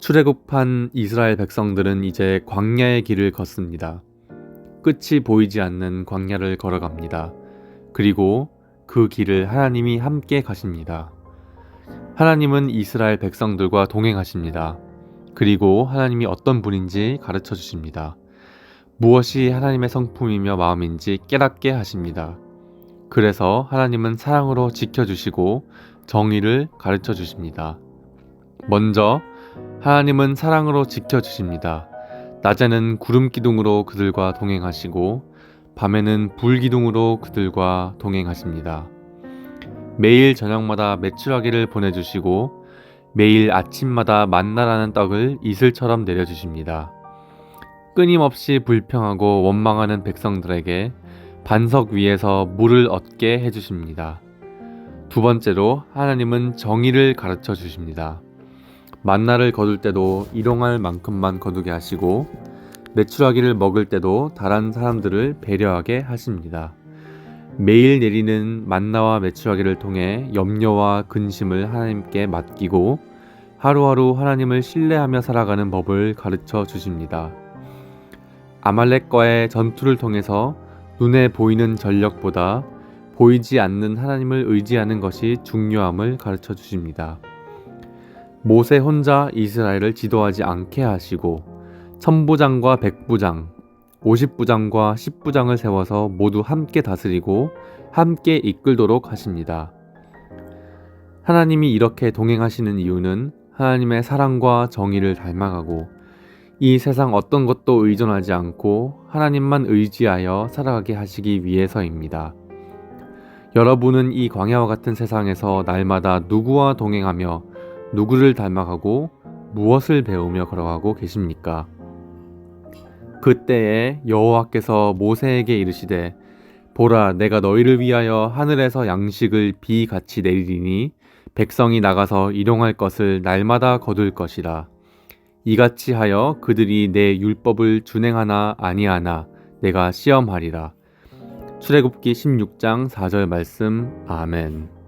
출애굽한 이스라엘 백성들은 이제 광야의 길을 걷습니다. 끝이 보이지 않는 광야를 걸어갑니다. 그리고 그 길을 하나님이 함께 가십니다. 하나님은 이스라엘 백성들과 동행하십니다. 그리고 하나님이 어떤 분인지 가르쳐 주십니다. 무엇이 하나님의 성품이며 마음인지 깨닫게 하십니다. 그래서 하나님은 사랑으로 지켜주시고 정의를 가르쳐 주십니다. 먼저 하나님은 사랑으로 지켜주십니다. 낮에는 구름 기둥으로 그들과 동행하시고 밤에는 불 기둥으로 그들과 동행하십니다. 매일 저녁마다 메추라기를 보내주시고 매일 아침마다 만나라는 떡을 이슬처럼 내려주십니다. 끊임없이 불평하고 원망하는 백성들에게 반석 위에서 물을 얻게 해주십니다. 두 번째로 하나님은 정의를 가르쳐 주십니다. 만나를 거둘 때도 일용할 만큼만 거두게 하시고 메추라기를 먹을 때도 다른 사람들을 배려하게 하십니다. 매일 내리는 만나와 메추라기를 통해 염려와 근심을 하나님께 맡기고 하루하루 하나님을 신뢰하며 살아가는 법을 가르쳐 주십니다. 아말렉과의 전투를 통해서 눈에 보이는 전력보다 보이지 않는 하나님을 의지하는 것이 중요함을 가르쳐 주십니다. 모세 혼자 이스라엘을 지도하지 않게 하시고 천부장과 백부장, 오십부장과 십부장을 세워서 모두 함께 다스리고 함께 이끌도록 하십니다. 하나님이 이렇게 동행하시는 이유는 하나님의 사랑과 정의를 닮아가고 이 세상 어떤 것도 의존하지 않고 하나님만 의지하여 살아가게 하시기 위해서입니다. 여러분은 이 광야와 같은 세상에서 날마다 누구와 동행하며 누구를 닮아가고 무엇을 배우며 걸어가고 계십니까? 그때에 여호와께서 모세에게 이르시되 보라 내가 너희를 위하여 하늘에서 양식을 비같이 내리리니 백성이 나가서 일용할 것을 날마다 거둘 것이라. 이같이 하여 그들이 내 율법을 준행하나 아니하나 내가 시험하리라. 출애굽기 16장 4절 말씀. 아멘